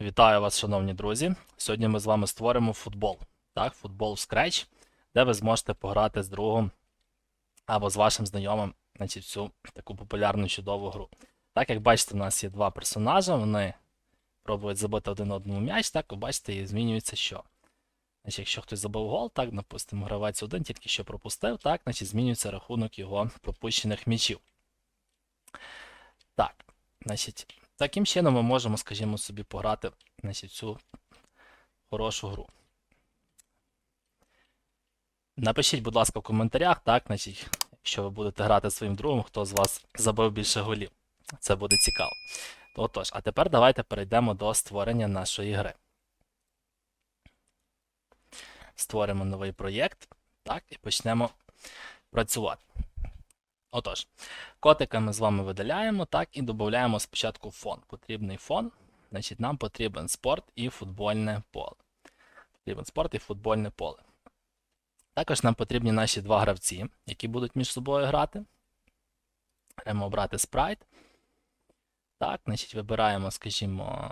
Вітаю вас, шановні друзі. Сьогодні ми з вами створимо футбол. Так, футбол в Scratch, де ви зможете пограти з другом або з вашим знайомим значить, цю таку популярну чудову гру. Так, як бачите, у нас є два персонажа, вони пробують забити один одному м'яч, так, ви бачите, і змінюється що. Значить, якщо хтось забив гол, так, допустимо, гравець один тільки що пропустив, так, значить змінюється рахунок його пропущених м'ячів. Так, значить, таким чином ми можемо, скажімо собі, пограти значить, цю хорошу гру. Напишіть, будь ласка, в коментарях, так, значить, якщо ви будете грати своїм другом, хто з вас забив більше голів. Це буде цікаво. Отож, а тепер давайте перейдемо до створення нашої гри. Створимо новий проєкт, так, і почнемо працювати. Отож, котика ми з вами видаляємо, так, і додаємо спочатку фон. Потрібний фон. Значить, нам потрібен спорт і футбольне поле. Потрібен спорт і футбольне поле. Також нам потрібні наші два гравці, які будуть між собою грати. Беремо обрати спрайт. Так, значить, вибираємо, скажімо.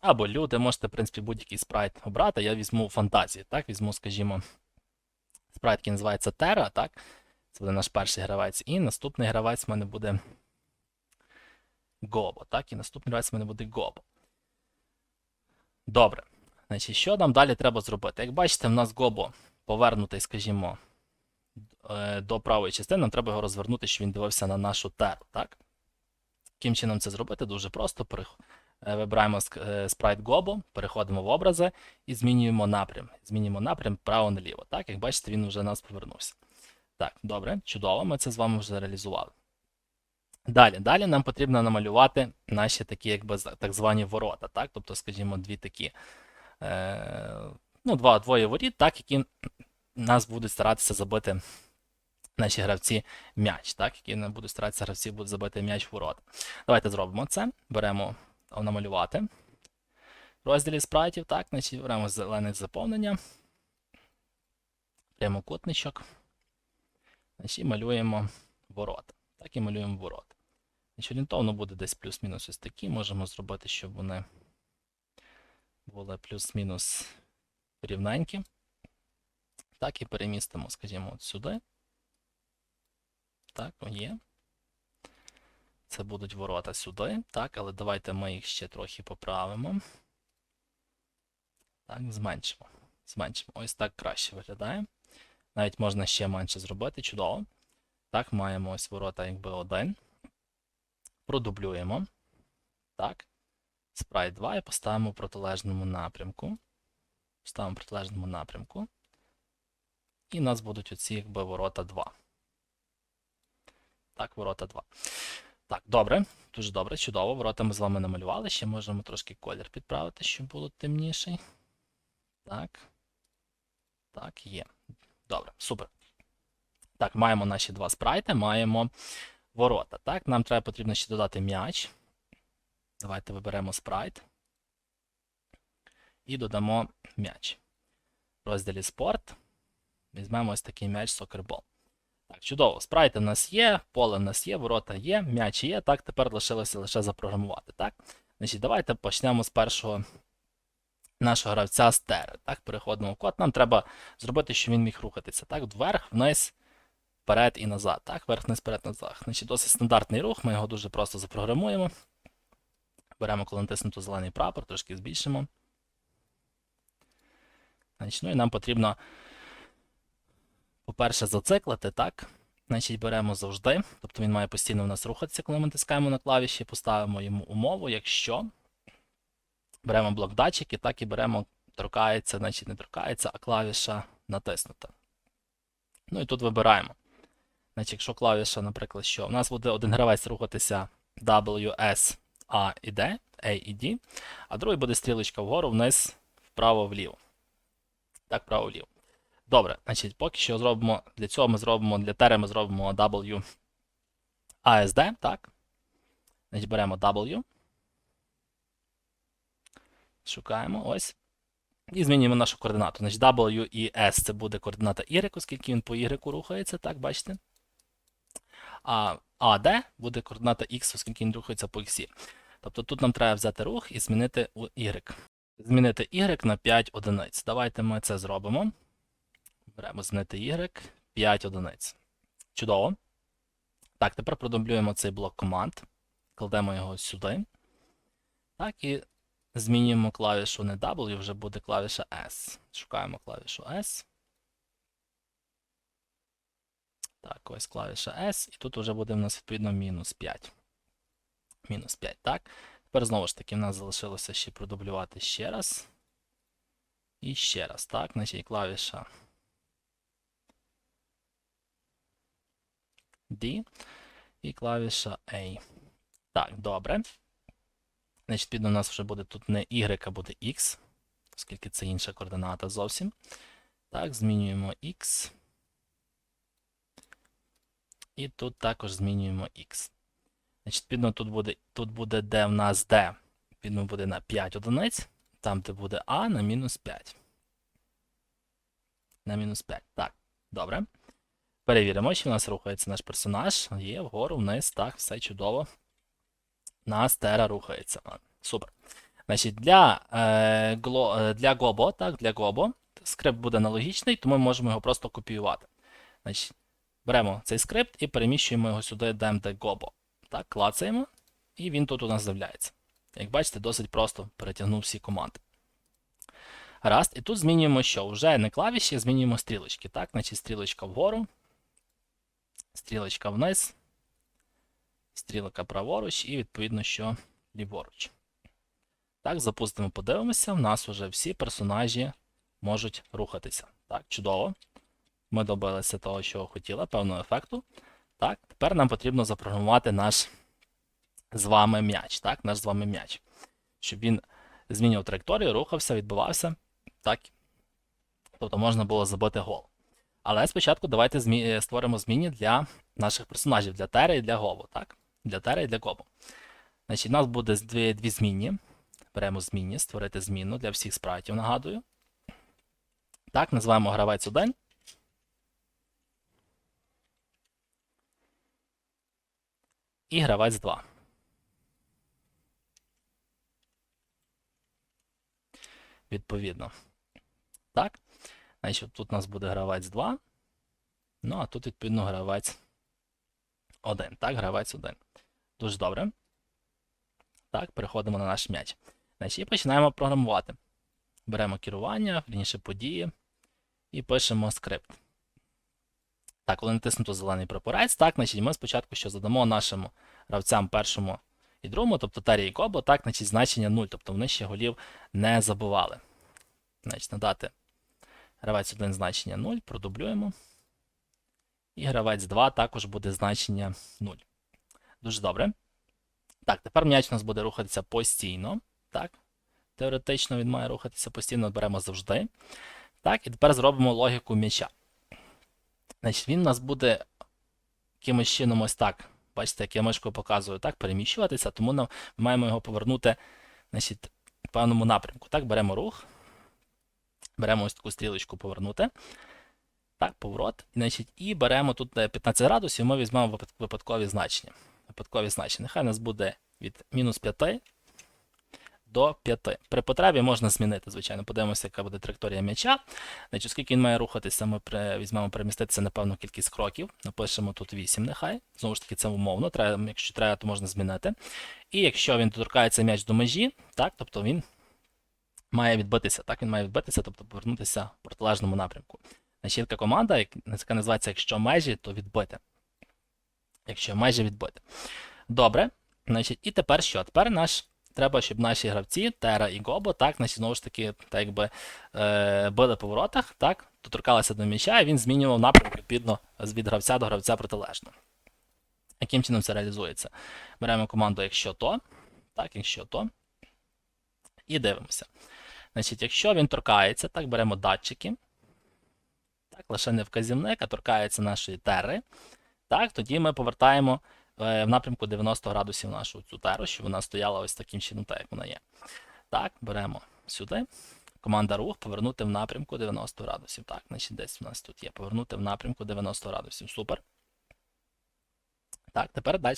Або люди, можете, в принципі, будь-який спрайт обрати. Я візьму фантазії. Так, візьму, скажімо, спрайт, який називається Terra, так. Це буде наш перший гравець. І наступний гравець в мене буде Гобо. Так, і наступний гравець в мене буде Гобо. Добре. Значить, що нам далі треба зробити? Як бачите, в нас Гобо повернутий, скажімо, е, до правої частини, нам треба його розвернути, щоб він дивився на нашу теру. Так? Яким чином це зробити? Дуже просто. Е, Вибираємо е, спрайт Гобо, переходимо в образи і змінюємо напрям. Змінюємо напрям право-наліво. Так, як бачите, він вже у нас повернувся. Так, добре, чудово, ми це з вами вже реалізували. Далі, далі нам потрібно намалювати наші такі, якби так звані ворота, так? Тобто, скажімо, дві такі, е, ну, два, двоє воріт, так, які нас будуть старатися забити наші гравці м'яч, так, які не будуть старатися гравці будуть забити м'яч в ворота. Давайте зробимо це. Беремо намалювати. Розділі спрайтів, так, значить, беремо зелене заповнення. Прямокутничок. І малюємо ворота. Так і малюємо ворота. Орієнтовно буде десь плюс-мінус ось такі. Можемо зробити, щоб вони були плюс-мінус рівненькі. Так, і перемістимо, скажімо, от сюди. Так, є. Це будуть ворота сюди. Так, але давайте ми їх ще трохи поправимо. Так, зменшимо. Зменшимо. Ось так краще виглядає. Навіть можна ще менше зробити, чудово. Так, маємо ось ворота якби один. Продублюємо. Так. Спрайт 2 і поставимо в протилежному напрямку. Ставимо в протилежному напрямку. І у нас будуть оці якби ворота 2. Так, ворота 2. Так, добре. Дуже добре, чудово. Ворота ми з вами намалювали. Ще можемо трошки колір підправити, щоб було темніший. Так. Так, є. Добре, супер. Так, маємо наші два спрайти, маємо ворота. Так, нам треба потрібно ще додати м'яч. Давайте виберемо спрайт. І додамо м'яч. В розділі спорт. Візьмемо ось такий м'яч сокербол. Так, чудово. Спрайти в нас є, поле в нас є, ворота є, м'яч є. Так, тепер лишилося лише запрограмувати. Так? Значить, давайте почнемо з першого нашого гравця з тери. Так, переходимо в код. Нам треба зробити, щоб він міг рухатися. Так, вверх, вниз, вперед і назад. Так, вверх, вниз, вперед, назад. Значить, досить стандартний рух, ми його дуже просто запрограмуємо. Беремо, коли натиснуто зелений прапор, трошки збільшимо. Значить, ну і нам потрібно, по-перше, зациклити, так. Значить, беремо завжди, тобто він має постійно в нас рухатися, коли ми натискаємо на клавіші, поставимо йому умову, якщо беремо блок датчики, так і беремо, торкається, значить не торкається, а клавіша натиснута. Ну і тут вибираємо. Значить, якщо клавіша, наприклад, що у нас буде один гравець рухатися W, S, A і D, A і D, а другий буде стрілочка вгору, вниз, вправо, вліво. Так, вправо, вліво. Добре, значить, поки що зробимо, для цього ми зробимо, для тери ми зробимо W ASD, так. Значить, беремо W. Шукаємо ось. І змінюємо нашу координату. Значить, W і S це буде координата Y, оскільки він по Y рухається, так, бачите? А AD буде координата X, оскільки він рухається по X. Тобто тут нам треба взяти рух і змінити Y. Змінити Y на 5 одиниць. Давайте ми це зробимо. Беремо змінити Y 5 одиниць. Чудово. Так, тепер продублюємо цей блок команд. Кладемо його сюди. Так, і змінюємо клавішу не W, вже буде клавіша S. Шукаємо клавішу S. Так, ось клавіша S, і тут вже буде в нас відповідно мінус 5. Мінус 5, так. Тепер знову ж таки, в нас залишилося ще продублювати ще раз. І ще раз, так, значить клавіша D і клавіша A. Так, добре. Значить, відповідно, у нас вже буде тут не Y, а буде X, оскільки це інша координата зовсім. Так, змінюємо X. І тут також змінюємо X. Значить, відповідно, тут буде, тут буде D в нас D, відповідно, буде на 5 одиниць. Там, де буде А, на мінус 5. На мінус 5. Так, добре. Перевіримо, чи в нас рухається наш персонаж. Є вгору, вниз, так, все чудово. Нас тера рухається. Супер. Значить, для, е, гло, е, для Globo, так, для Globo, скрипт буде аналогічний, тому ми можемо його просто копіювати. Значить, беремо цей скрипт і переміщуємо його сюди, DMD Globo. Так, клацаємо, і він тут у нас з'являється. Як бачите, досить просто перетягнув всі команди. Гаразд, і тут змінюємо що? Вже не клавіші, змінюємо стрілочки. Так, значить стрілочка вгору, стрілочка вниз, стрілка праворуч і, відповідно, що ліворуч. Так, запустимо, подивимося. У нас вже всі персонажі можуть рухатися. Так, чудово. Ми добилися того, що хотіли, певного ефекту. Так, тепер нам потрібно запрограмувати наш з вами м'яч. Так, наш з вами м'яч. Щоб він змінював траєкторію, рухався, відбивався. Так. Тобто можна було забити гол. Але спочатку давайте змі... створимо зміни для наших персонажів, для Тери і для Гобу. Так? Для Тери і для Гобу. Значить, у нас буде дві, дві змінні. Беремо змінні, створити зміну для всіх спрайтів, нагадую. Так, називаємо гравець 1. І гравець 2. Відповідно. Так. Значить, тут у нас буде гравець 2. Ну, а тут, відповідно, гравець 1. Так, гравець 1. Дуже добре. Так, переходимо на наш м'яч. Значить, і починаємо програмувати. Беремо керування, вірніше події, і пишемо скрипт. Так, коли натиснуто зелений прапорець, так, значить, ми спочатку що задамо нашим гравцям першому і другому, тобто Тарі і Кобо, так, значить, значення 0, тобто вони ще голів не забували. Значить, надати гравець 1 значення 0, продублюємо. І гравець 2 також буде значення 0. Дуже добре. Так, тепер м'яч у нас буде рухатися постійно. Так, Теоретично він має рухатися постійно, беремо завжди. Так, і тепер зробимо логіку м'яча. Значить, він у нас буде якимось чином ось так. Бачите, як я мишкою показую, так, переміщуватися, тому нам, ми маємо його повернути значить, в певному напрямку. Так, беремо рух. Беремо ось таку стрілочку повернути. Так, поворот. Значить, І беремо тут 15 градусів, ми візьмемо випадкові значення. Випадкові значення. Нехай у нас буде від мінус 5 до 5. При потребі можна змінити, звичайно. Подивимося, яка буде траєкторія м'яча. Значить, Оскільки він має рухатися, ми візьмемо переміститися на певну кількість кроків. Напишемо тут 8, нехай. Знову ж таки, це умовно. Треба, Якщо треба, то можна змінити. І якщо він доторкається м'яч до межі, так, тобто він має відбитися. Так, він має відбитися, тобто повернутися в протилежному напрямку. Значить, така команда, яка називається Якщо межі, то відбити. Якщо межі відбити. Добре. Значить, І тепер що? Тепер наш. Треба, щоб наші гравці, Тера і Гобо, так, значить, знову ж таки, так якби е, били по воротах, так, доторкалися до м'яча, і він змінював напрямок відповідно від гравця до гравця протилежно. Яким чином це реалізується? Беремо команду, якщо то, так, якщо то. І дивимося. Значить, Якщо він торкається, так, беремо датчики. Так, лише не вказівник, а торкається нашої тери. Так, тоді ми повертаємо в напрямку 90 градусів нашу цю теру, щоб вона стояла ось таким чином, так як вона є. Так, беремо сюди. Команда рух повернути в напрямку 90 градусів. Так, значить, десь у нас тут є. Повернути в напрямку 90 градусів. Супер. Так, тепер далі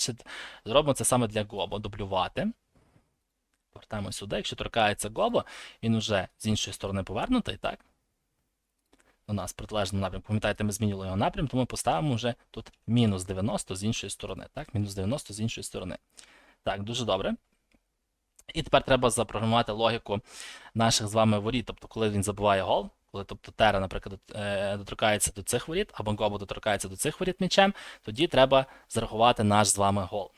зробимо це саме для Глобо. Дублювати. Повертаємо сюди. Якщо торкається Гобо, він вже з іншої сторони повернутий, так? У нас протилежному напрямку. Пам'ятаєте, ми змінили його напрям, тому поставимо вже тут мінус 90 з іншої сторони. Так, мінус 90 з іншої сторони. Так, дуже добре. І тепер треба запрограмувати логіку наших з вами воріт. Тобто, коли він забиває гол, коли тобто Тера, наприклад, е, доторкається до цих воріт, або Гобо доторкається до цих воріт м'ячем, тоді треба зарахувати наш з вами гол.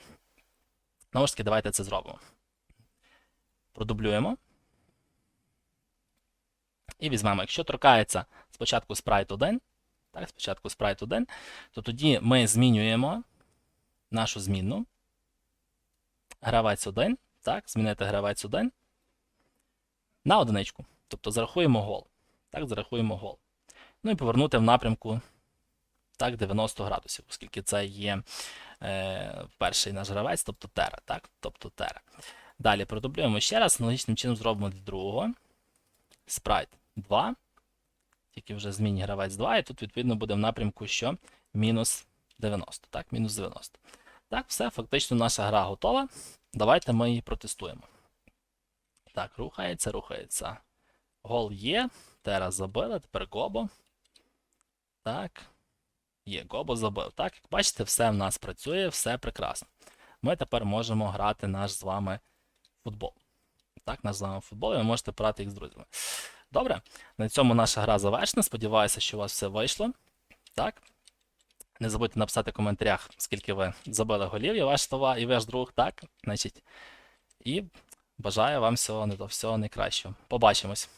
Знову ж таки, давайте це зробимо. Продублюємо. І візьмемо, якщо торкається спочатку спрайт 1, так, спочатку спрайт 1, то тоді ми змінюємо нашу змінну. Гравець 1, так, змінити гравець 1 на одиничку. Тобто зарахуємо гол. Так, зарахуємо гол. Ну і повернути в напрямку так, 90 градусів, оскільки це є е, перший наш гравець, тобто тера. Так, тобто тера. Далі продублюємо ще раз, аналогічним чином зробимо для другого. Спрайт 2. Тільки вже змінні гравець 2, і тут, відповідно, буде в напрямку, що мінус 90. Так, мінус 90. Так, все, фактично наша гра готова. Давайте ми її протестуємо. Так, рухається, рухається. Гол є. Тера забили, тепер Гобо. Так. Є, Гобо забив. Так, як бачите, все в нас працює, все прекрасно. Ми тепер можемо грати наш з вами футбол. Так, наш з вами футбол, і ви можете грати їх з друзями. Добре, на цьому наша гра завершена. Сподіваюся, що у вас все вийшло. Так. Не забудьте написати в коментарях, скільки ви забили голів, і ваш слова, і ваш друг, так. Значить, і бажаю вам всього, всього найкращого. Побачимось.